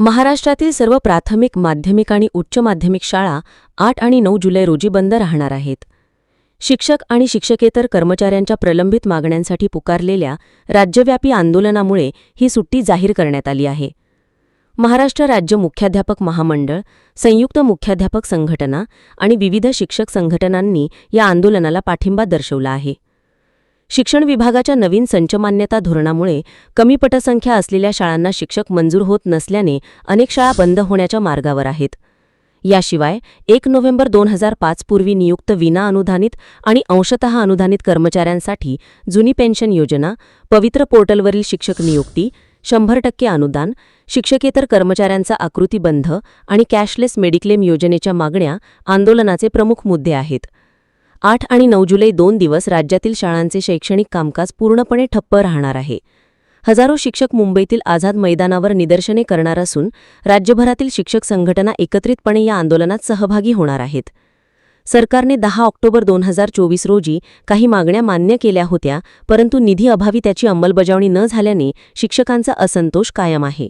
महाराष्ट्रातील सर्व प्राथमिक माध्यमिक आणि उच्च माध्यमिक शाळा आठ आणि नऊ जुलै रोजी बंद राहणार आहेत. शिक्षक आणि शिक्षकेतर कर्मचाऱ्यांच्या प्रलंबित मागण्यांसाठी पुकारलेल्या राज्यव्यापी आंदोलनामुळे ही सुट्टी जाहीर करण्यात आली आहे. महाराष्ट्र राज्य मुख्याध्यापक महामंडळ संयुक्त मुख्याध्यापक संघटना आणि विविध शिक्षक संघटनांनी या आंदोलनाला पाठिंबा दर्शवला आहे. शिक्षण विभागाच्या नवीन संचमान्यता धोरणामुळे कमी पटसंख्या असलेल्या शाळांना शिक्षक मंजूर होत नसल्याने अनेक शाळा बंद होण्याच्या मार्गावर आहेत. याशिवाय एक नोव्हेंबर दोन हजार पाच पूर्वी नियुक्त विना अनुदानित आणि अंशतः अनुदानित कर्मचाऱ्यांसाठी जुनी पेन्शन योजना पवित्र पोर्टलवरील शिक्षक नियुक्ती शंभर टक्के अनुदान शिक्षकेतर कर्मचाऱ्यांचा आकृतीबंध आणि कॅशलेस मेडिक्लेम योजनेच्या मागण्या आंदोलनाचे प्रमुख मुद्दे आहेत. आठ आणि नऊ जुलै दोन दिवस राज्यातील शाळांचे शैक्षणिक कामकाज पूर्णपणे ठप्प राहणार आहे. हजारो शिक्षक मुंबईतील आझाद मैदानावर निदर्शने करणार असून राज्यभरातील शिक्षक संघटना एकत्रितपणे या आंदोलनात सहभागी होणार आहेत. सरकारने दहा ऑक्टोबर दोन हजार चोवीस रोजी काही मागण्या मान्य केल्या होत्या परंतु निधी अभावी त्याची अंमलबजावणी न झाल्याने शिक्षकांचा असंतोष कायम आहे.